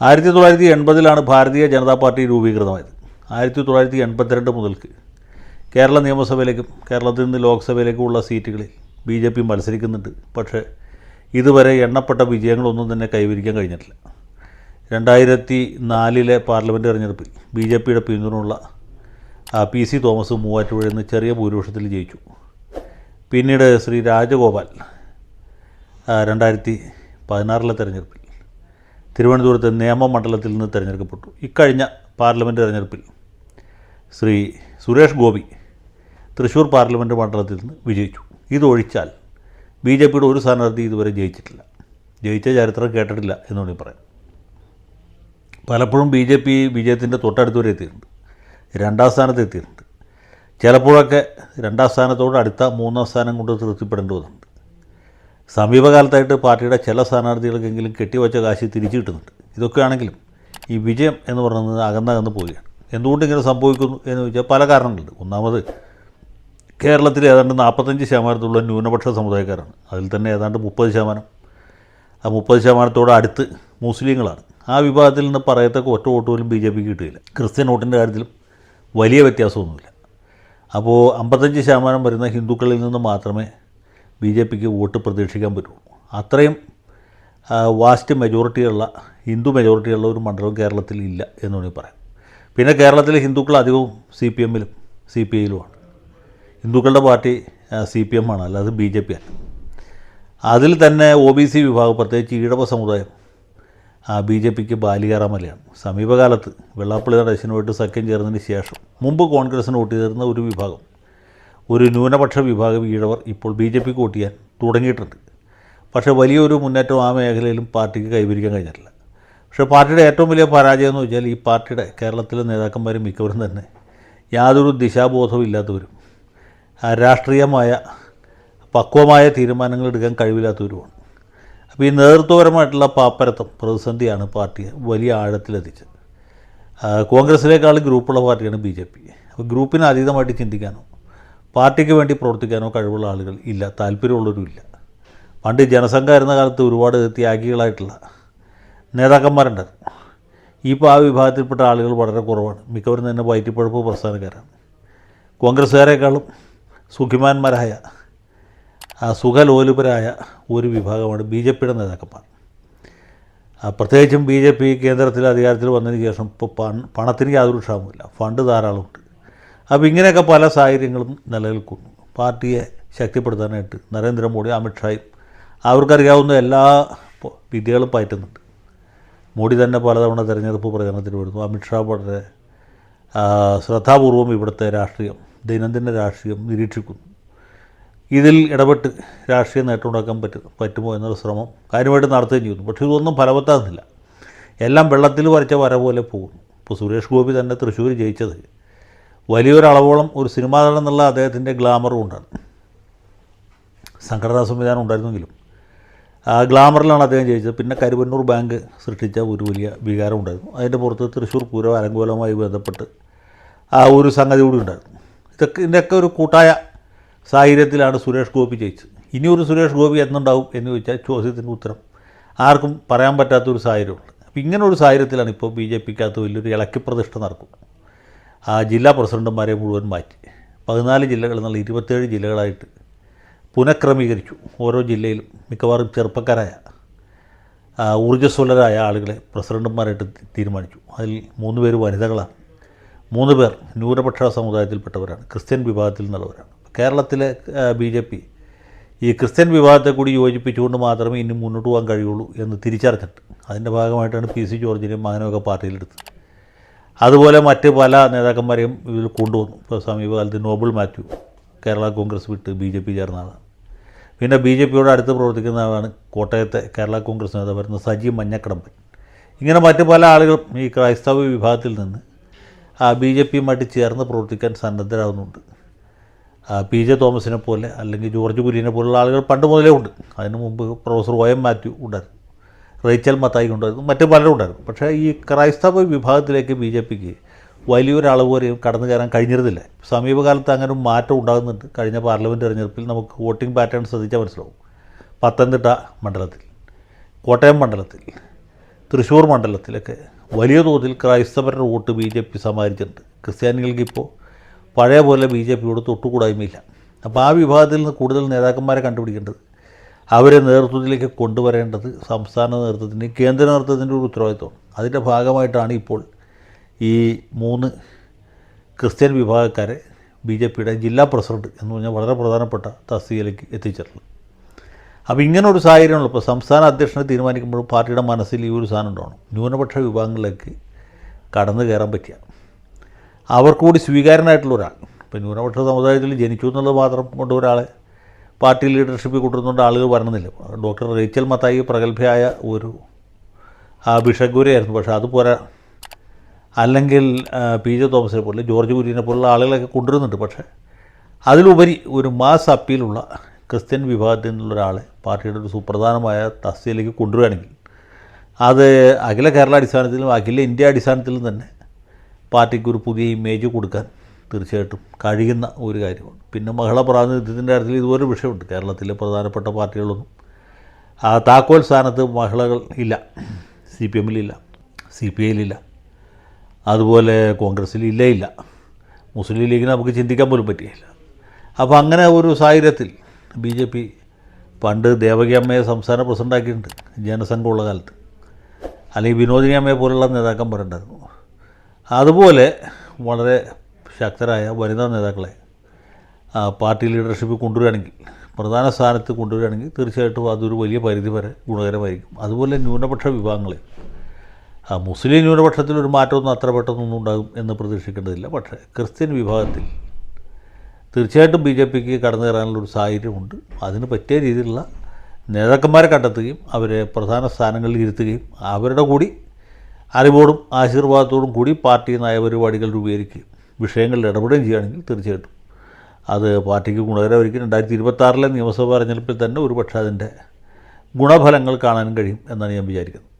ആയിരത്തി തൊള്ളായിരത്തി എൺപതിലാണ് ഭാരതീയ ജനതാ പാർട്ടി രൂപീകൃതമായത്. ആയിരത്തി തൊള്ളായിരത്തി എൺപത്തിരണ്ട് മുതൽക്ക് കേരള നിയമസഭയിലേക്കും കേരളത്തിൽ നിന്ന് ലോക്സഭയിലേക്കുമുള്ള സീറ്റുകളിൽ ബി ജെ പി മത്സരിക്കുന്നുണ്ട്. പക്ഷേ ഇതുവരെ എണ്ണപ്പെട്ട വിജയങ്ങളൊന്നും തന്നെ കൈവരിക്കാൻ കഴിഞ്ഞിട്ടില്ല. രണ്ടായിരത്തി നാലിലെ പാർലമെന്റ് തെരഞ്ഞെടുപ്പിൽ ബി ജെ പിയുടെ പിന്തുണയുള്ള പി സി തോമസ് മൂവാറ്റുപുഴയിൽ നിന്ന് ചെറിയ ഭൂരിപക്ഷത്തിൽ ജയിച്ചു. പിന്നീട് ശ്രീ രാജഗോപാൽ രണ്ടായിരത്തി പതിനാറിലെ തെരഞ്ഞെടുപ്പിൽ തിരുവനന്തപുരത്തെ നിയമമണ്ഡലത്തിൽ നിന്ന് തിരഞ്ഞെടുക്കപ്പെട്ടു. ഇക്കഴിഞ്ഞ പാർലമെന്റ് തിരഞ്ഞെടുപ്പിൽ ശ്രീ സുരേഷ് ഗോപി തൃശ്ശൂർ പാർലമെന്റ് മണ്ഡലത്തിൽ നിന്ന് വിജയിച്ചു. ഇതൊഴിച്ചാൽ ബി ജെ പിയുടെ ഒരു സ്ഥാനാർത്ഥി ഇതുവരെ ജയിച്ചിട്ടില്ല. ജയിച്ച ചരിത്രം കേട്ടിട്ടില്ല എന്ന് വേണമെങ്കിൽ പറയാം. പലപ്പോഴും ബി ജെ പി വിജയത്തിന്റെ തൊട്ടടുത്ത് വരെ എത്തിയിട്ടുണ്ട്. രണ്ടാം സ്ഥാനത്ത് എത്തിയിട്ടുണ്ട്. ചിലപ്പോഴൊക്കെ രണ്ടാം സ്ഥാനത്തോട് അടുത്ത മൂന്നാം സ്ഥാനം കൊണ്ട് തൃപ്തിപ്പെടേണ്ടി വന്നിട്ടുണ്ട്. സമീപകാലത്തായിട്ട് പാർട്ടിയുടെ ചില സ്ഥാനാർത്ഥികൾക്കെങ്കിലും കെട്ടിവച്ച കാശ് തിരിച്ചു കിട്ടുന്നുണ്ട്. ഇതൊക്കെയാണെങ്കിലും ഈ വിജയം എന്ന് പറയുന്നത് അകന്നകന്ന് പോവുകയാണ്. എന്തുകൊണ്ട് ഇങ്ങനെ സംഭവിക്കുന്നു എന്ന് ചോദിച്ചാൽ പല കാരണങ്ങളുണ്ട്. ഒന്നാമത് കേരളത്തിൽ ഏതാണ്ട് നാൽപ്പത്തഞ്ച് ശതമാനത്തുള്ള ന്യൂനപക്ഷ സമുദായക്കാരാണ്. അതിൽ തന്നെ ഏതാണ്ട് മുപ്പത് ശതമാനം. ആ മുപ്പത് ശതമാനത്തോട് അടുത്ത് മുസ്ലിങ്ങളാണ്. ആ വിഭാഗത്തിൽ നിന്ന് പറയത്തക്ക ഒറ്റ വോട്ട് പോലും ബി ജെ പിക്ക് കിട്ടുകയില്ല ക്രിസ്ത്യൻ വോട്ടിന്റെ കാര്യത്തിലും വലിയ വ്യത്യാസമൊന്നുമില്ല. അപ്പോൾ അമ്പത്തഞ്ച് ശതമാനം വരുന്ന ഹിന്ദുക്കളിൽ നിന്ന് മാത്രമേ ബി ജെ പിക്ക് വോട്ട് പ്രതീക്ഷിക്കാൻ പറ്റുള്ളൂ. അത്രയും വാസ്റ്റ് മെജോറിറ്റിയുള്ള ഹിന്ദു മെജോറിറ്റിയുള്ള ഒരു മണ്ഡലം കേരളത്തിൽ ഇല്ല എന്ന് വേണമെങ്കിൽ പറയാം. പിന്നെ കേരളത്തിലെ ഹിന്ദുക്കൾ അധികവും സി പി എമ്മിലും സി പി ഐയിലുമാണ്. ഹിന്ദുക്കളുടെ പാർട്ടി സി പി എം ആണ് അല്ലാതെ ബി ജെ പി അല്ല. അതിൽ തന്നെ ഒ ബി സി വിഭാഗം പ്രത്യേകിച്ച് ഈഴവ സമുദായം ബി ജെ പിക്ക് ബാലികാറാമലയാണ് സമീപകാലത്ത് വെള്ളാപ്പള്ളി നടേശനുമായിട്ട് സഖ്യം ചേർന്നതിന് ശേഷം മുമ്പ് കോൺഗ്രസിന് വോട്ട് ചെയ്തിരുന്ന ഒരു വിഭാഗം ഒരു ന്യൂനപക്ഷ വിഭാഗം ഈഴവർ ഇപ്പോൾ ബി ജെ പിക്ക് വോട്ട് ചെയ്യാൻ തുടങ്ങിയിട്ടുണ്ട്. പക്ഷേ വലിയൊരു മുന്നേറ്റം ആ മേഖലയിലും പാർട്ടിക്ക് കൈവരിക്കാൻ കഴിഞ്ഞിട്ടില്ല. പക്ഷേ പാർട്ടിയുടെ ഏറ്റവും വലിയ പരാജയം എന്ന് വെച്ചാൽ ഈ പാർട്ടിയുടെ കേരളത്തിലെ നേതാക്കന്മാരും മിക്കവരും തന്നെ യാതൊരു ദിശാബോധവും ഇല്ലാത്തവരും രാഷ്ട്രീയമായ പക്വമായ തീരുമാനങ്ങൾ എടുക്കാൻ കഴിവില്ലാത്തവരുമാണ്. അപ്പോൾ ഈ നേതൃത്വപരമായിട്ടുള്ള പാപ്പരത്വം പ്രതിസന്ധിയാണ് പാർട്ടിയെ വലിയ ആഴത്തിലെത്തിച്ചത്. കോൺഗ്രസിനേക്കാൾ ഗ്രൂപ്പുള്ള പാർട്ടിയാണ് ബി ജെ പി. അപ്പോൾ ഗ്രൂപ്പിന് അതീതമായിട്ട് ചിന്തിക്കാനോ പാർട്ടിക്ക് വേണ്ടി പ്രവർത്തിക്കാനോ കഴിവുള്ള ആളുകൾ ഇല്ല താല്പര്യമുള്ളവരും ഇല്ല. പണ്ട് ജനസംഘ ആയിരുന്ന കാലത്ത് ഒരുപാട് ത്യാഗികളായിട്ടുള്ള നേതാക്കന്മാരുണ്ടായിരുന്നു ഇപ്പോൾ ആ വിഭാഗത്തിൽപ്പെട്ട ആളുകൾ വളരെ കുറവാണ്. മിക്കവരും തന്നെ വയറ്റിപ്പഴപ്പ് പ്രസ്ഥാനക്കാരാണ്. കോൺഗ്രസ്സുകാരെക്കാളും സുഖിമാന്മാരായ സുഖലോലുപരായ ഒരു വിഭാഗമാണ് ബി ജെ പിയുടെ നേതാക്കന്മാർ. പ്രത്യേകിച്ചും ബി ജെ പി കേന്ദ്രത്തിൽ അധികാരത്തിൽ വന്നതിന് ശേഷം ഇപ്പോൾ പണ- പണത്തിന് യാതൊരു ക്ഷാമമില്ല ഫണ്ട് ധാരാളമുണ്ട്. അപ്പോൾ ഇങ്ങനെയൊക്കെ പല സാഹചര്യങ്ങളും നിലനിൽക്കുന്നു പാർട്ടിയെ ശക്തിപ്പെടുത്താനായിട്ട് നരേന്ദ്രമോദി അമിത്ഷായും അവർക്കറിയാവുന്ന എല്ലാ വിദ്യകളും പയറ്റുന്നുണ്ട്. മോഡി തന്നെ പലതവണ തിരഞ്ഞെടുപ്പ് പ്രചരണത്തിന് വരുന്നു. അമിത്ഷാ വളരെ ശ്രദ്ധാപൂർവം ഇവിടുത്തെ രാഷ്ട്രീയം ദൈനംദിന രാഷ്ട്രീയം നിരീക്ഷിക്കുന്നു. ഇതിൽ ഇടപെട്ട് രാഷ്ട്രീയ നേട്ടം ഉണ്ടാക്കാൻ പറ്റും പറ്റുമോ എന്നൊരു ശ്രമം കാര്യമായിട്ട് നടത്തുകയും ചെയ്യുന്നു. പക്ഷേ ഇതൊന്നും ഫലവത്താകുന്നില്ല. എല്ലാം വെള്ളത്തിൽ വരച്ച വര പോലെ പോകുന്നു. ഇപ്പോൾ സുരേഷ് ഗോപി തന്നെ തൃശ്ശൂർ ജയിച്ചത്. വലിയൊരളവോളം ഒരു സിനിമാ നടൻ എന്നുള്ള അദ്ദേഹത്തിന്റെ ഗ്ലാമറും ഉണ്ടാണ് സംഘടനാ സംവിധാനം ഉണ്ടായിരുന്നെങ്കിലും. ആ ഗ്ലാമറിലാണ് അദ്ദേഹം ജയിച്ചത്. പിന്നെ കരുവന്നൂർ ബാങ്ക് സൃഷ്ടിച്ച ഒരു വലിയ വികാരം ഉണ്ടായിരുന്നു. അതിന്റെ പുറത്ത് തൃശ്ശൂർ പൂരം അലങ്കോലവുമായി ബന്ധപ്പെട്ട് ആ ഒരു സംഗതി കൂടി ഉണ്ടായിരുന്നു. ഇതൊക്കെ ഇതിന്റെയൊക്കെ ഒരു കൂട്ടായ സാഹചര്യത്തിലാണ് സുരേഷ് ഗോപി ജയിച്ചത്. ഇനി ഒരു സുരേഷ് ഗോപി എന്നുണ്ടാവും എന്ന് ചോദിച്ചാൽ ചോദ്യത്തിന്റെ ഉത്തരം ആർക്കും പറയാൻ പറ്റാത്തൊരു സാഹചര്യമുണ്ട്. അപ്പോൾ ഇങ്ങനെ ഒരു സാഹചര്യത്തിലാണ് ഇപ്പോൾ ബി ജെ പിക്കകത്ത് വലിയൊരു ഇളക്കി പ്രതിഷ്ഠ നടക്കുന്നത്. ആ ജില്ലാ പ്രസിഡന്റുമാരെ മുഴുവൻ മാറ്റി. പതിനാല് ജില്ലകളിൽ നിന്നുള്ള ഇരുപത്തേഴ് ജില്ലകളായിട്ട് പുനഃക്രമീകരിച്ചു ഓരോ ജില്ലയിലും മിക്കവാറും ചെറുപ്പക്കാരായ ഊർജസ്വലരായ ആളുകളെ പ്രസിഡന്റുമാരായിട്ട് തീരുമാനിച്ചു. അതിൽ മൂന്ന് പേര് വനിതകളാണ്. മൂന്ന് പേർ ന്യൂനപക്ഷ സമുദായത്തിൽപ്പെട്ടവരാണ്. ക്രിസ്ത്യൻ വിഭാഗത്തിൽ നിന്നുള്ളവരാണ്. കേരളത്തിലെ ബി ജെ പി ഈ ക്രിസ്ത്യൻ വിഭാഗത്തെ കൂടി യോജിപ്പിച്ചുകൊണ്ട് മാത്രമേ ഇനി മുന്നോട്ട് പോകാൻ കഴിയുള്ളൂ എന്ന് തിരിച്ചറിഞ്ഞിട്ട് അതിന്റെ ഭാഗമായിട്ടാണ് പി സി ജോർജിനെയും മകനൊക്കെ പാർട്ടിയിലെടുത്തത്. അതുപോലെ മറ്റ് പല നേതാക്കന്മാരെയും ഇതിൽ കൊണ്ടുവന്നു. ഇപ്പോൾ സമീപകാലത്ത് നോബിൾ മാത്യു കേരള കോൺഗ്രസ് വിട്ട് ബി ജെ പി ചേർന്നതാണ് പിന്നെ ബി ജെ പിയോട് അടുത്ത് പ്രവർത്തിക്കുന്നതാണ് കോട്ടയത്തെ കേരള കോൺഗ്രസ് നേതാവായിരുന്ന സജി മഞ്ഞക്കടമ്പൻ. ഇങ്ങനെ മറ്റ് പല ആളുകളും ഈ ക്രൈസ്തവ വിഭാഗത്തിൽ നിന്ന് ആ ബി ജെ പിയുമായിട്ട് ചേർന്ന് പ്രവർത്തിക്കാൻ സന്നദ്ധരാകുന്നുണ്ട്. പി ജെ തോമസിനെ പോലെ അല്ലെങ്കിൽ ജോർജ് കുര്യനെ പോലുള്ള ആളുകൾ പണ്ട് മുതലേ ഉണ്ട്. അതിന് മുമ്പ് പ്രൊഫസർ ഒ എം മാത്യു ഉണ്ടായിരുന്നു. റേച്ചൽ മത്തായി ഉണ്ടായിരുന്നു മറ്റു പലരും ഉണ്ടായിരുന്നു. പക്ഷേ ഈ ക്രൈസ്തവ വിഭാഗത്തിലേക്ക് ബി ജെ പിക്ക് വലിയൊരളവ് വരെയും കടന്നു കയറാൻ കഴിഞ്ഞിരുന്നില്ല. സമീപകാലത്ത് അങ്ങനെ ഒരു മാറ്റം ഉണ്ടാകുന്നുണ്ട്. കഴിഞ്ഞ പാർലമെന്റ് തെരഞ്ഞെടുപ്പിൽ നമുക്ക് വോട്ടിംഗ് പാറ്റേൺ ശ്രദ്ധിച്ചാൽ മനസ്സിലാവും. പത്തനംതിട്ട മണ്ഡലത്തിൽ കോട്ടയം മണ്ഡലത്തിൽ തൃശ്ശൂർ മണ്ഡലത്തിലൊക്കെ വലിയ തോതിൽ ക്രൈസ്തവരുടെ വോട്ട് ബി ജെ പി സമാഹരിച്ചിട്ടുണ്ട് ക്രിസ്ത്യാനികൾക്ക് ഇപ്പോൾ പഴയ പോലെ ബി ജെ പിയോട് തൊട്ടുകൂടായ്മയില്ല. അപ്പോൾ ആ വിഭാഗത്തിൽ നിന്ന് കൂടുതൽ നേതാക്കന്മാരെ കണ്ടുപിടിക്കേണ്ടത് അവരെ നേതൃത്വത്തിലേക്ക് കൊണ്ടുവരേണ്ടത് സംസ്ഥാന നേതൃത്വത്തിന്റെ കേന്ദ്ര നേതൃത്വത്തിന്റെ ഒരു ഉത്തരവാദിത്വമാണ്. അതിന്റെ ഭാഗമായിട്ടാണ് ഇപ്പോൾ ഈ മൂന്ന് ക്രിസ്ത്യൻ വിഭാഗക്കാരെ ബി ജെ പിയുടെ ജില്ലാ പ്രസിഡന്റ് എന്ന് പറഞ്ഞാൽ വളരെ പ്രധാനപ്പെട്ട തസ്തികയിലേക്ക് എത്തിച്ചിട്ടുള്ളത്. അപ്പോൾ ഇങ്ങനെ ഒരു സാഹചര്യമുള്ളൂ ഇപ്പോൾ സംസ്ഥാന അധ്യക്ഷനെ തീരുമാനിക്കുമ്പോൾ പാർട്ടിയുടെ മനസ്സിൽ ഈ ഒരു സാധനം ഉണ്ടാവണം. ന്യൂനപക്ഷ വിഭാഗങ്ങളിലേക്ക് കടന്നു കയറാൻ പറ്റിയ. അവർക്കുകൂടി സ്വീകാരനായിട്ടുള്ള ഒരാൾ. ഇപ്പോൾ ന്യൂനപക്ഷ സമുദായത്തിൽ ജനിച്ചു എന്നുള്ളത് മാത്രം കൊണ്ട് ഒരാളെ പാർട്ടി ലീഡർഷിപ്പിൽ കൊണ്ടുവന്നുകൊണ്ട് ആളുകൾ വരണമെന്നില്ല. ഡോക്ടർ റേച്ചൽ മത്തായി പ്രഗത്ഭയായ ഒരു ആയിരുന്നു പക്ഷേ അത് പോരാ. അല്ലെങ്കിൽ പി ജെ തോമസിനെ പോലെ ജോർജ് കുര്യനെ പോലുള്ള ആളുകളൊക്കെ കൊണ്ടുവരുന്നുണ്ട്. പക്ഷേ അതിലുപരി ഒരു മാസ് അപ്പീലുള്ള ക്രിസ്ത്യൻ വിഭാഗത്തിൽ നിന്നുള്ള ഒരാളെ പാർട്ടിയുടെ ഒരു സുപ്രധാനമായ തസ്തിയിലേക്ക് കൊണ്ടുവരികയാണെങ്കിൽ അത് അഖില കേരള അടിസ്ഥാനത്തിലും അഖില ഇന്ത്യ അടിസ്ഥാനത്തിലും തന്നെ പാർട്ടിക്ക് ഒരു പുതിയ ഇമേജ് കൊടുക്കാൻ തീർച്ചയായിട്ടും കഴിയുന്ന ഒരു കാര്യമാണ്. പിന്നെ മഹിളാ പ്രാതിനിധ്യത്തിന്റെ കാര്യത്തിൽ ഇതുപോലെ വിഷയമുണ്ട്. കേരളത്തിലെ പ്രധാനപ്പെട്ട പാർട്ടികളൊന്നും ആ താക്കോൽ സ്ഥാനത്ത് മഹിളകൾ ഇല്ല. സി പി എമ്മിലില്ല സി പി ഐയിലില്ല അതുപോലെ കോൺഗ്രസ്സിൽ ഇല്ല ഇല്ല. മുസ്ലിം ലീഗിന് നമുക്ക് ചിന്തിക്കാൻ പോലും പറ്റിയില്ല. അപ്പോൾ അങ്ങനെ ഒരു സാഹചര്യത്തിൽ ബി ജെ പി പണ്ട് ദേവകിയമ്മയെ സംസ്ഥാന പ്രസിഡന്റാക്കിയിട്ടുണ്ട് ജനസംഘമുള്ള കാലത്ത്. അല്ലെങ്കിൽ വിനോദിനി അമ്മയെ പോലുള്ള നേതാക്കന്മാരുണ്ടായിരുന്നു. അതുപോലെ വളരെ ശക്തരായ വനിതാ നേതാക്കളെ പാർട്ടി ലീഡർഷിപ്പ് കൊണ്ടുവരികയാണെങ്കിൽ പ്രധാന സ്ഥാനത്ത് കൊണ്ടുവരികയാണെങ്കിൽ തീർച്ചയായിട്ടും അതൊരു വലിയ പരിധി വരെ ഗുണകരമായിരിക്കും. അതുപോലെ ന്യൂനപക്ഷ വിഭാഗങ്ങളെ മുസ്ലിം ന്യൂനപക്ഷത്തിൽ ഒരു മാറ്റമൊന്നും അത്ര പെട്ടെന്നൊന്നും ഉണ്ടാകും എന്ന് പ്രതീക്ഷിക്കേണ്ടതില്ല. പക്ഷേ ക്രിസ്ത്യൻ വിഭാഗത്തിൽ തീർച്ചയായിട്ടും ബി ജെ പിക്ക് കടന്നു കയറാനുള്ളൊരു സാഹചര്യമുണ്ട്. അതിന് പറ്റിയ രീതിയിലുള്ള നേതാക്കന്മാരെ കണ്ടെത്തുകയും അവരെ പ്രധാന സ്ഥാനങ്ങളിൽ ഇരുത്തുകയും അവരുടെ കൂടി അറിവോടും ആശീർവാദത്തോടും കൂടി പാർട്ടി നയപരിപാടികൾ രൂപീകരിക്കുകയും വിഷയങ്ങളിൽ ഇടപെടുകയും ചെയ്യുകയാണെങ്കിൽ തീർച്ചയായിട്ടും. അത് പാർട്ടിക്ക് ഗുണകരമായിരിക്കും രണ്ടായിരത്തി ഇരുപത്താറിലെ നിയമസഭാ തെരഞ്ഞെടുപ്പിൽ തന്നെ ഒരുപക്ഷെ അതിന്റെ ഗുണഫലങ്ങൾ കാണാനും കഴിയും എന്നാണ് ഞാൻ വിചാരിക്കുന്നത്.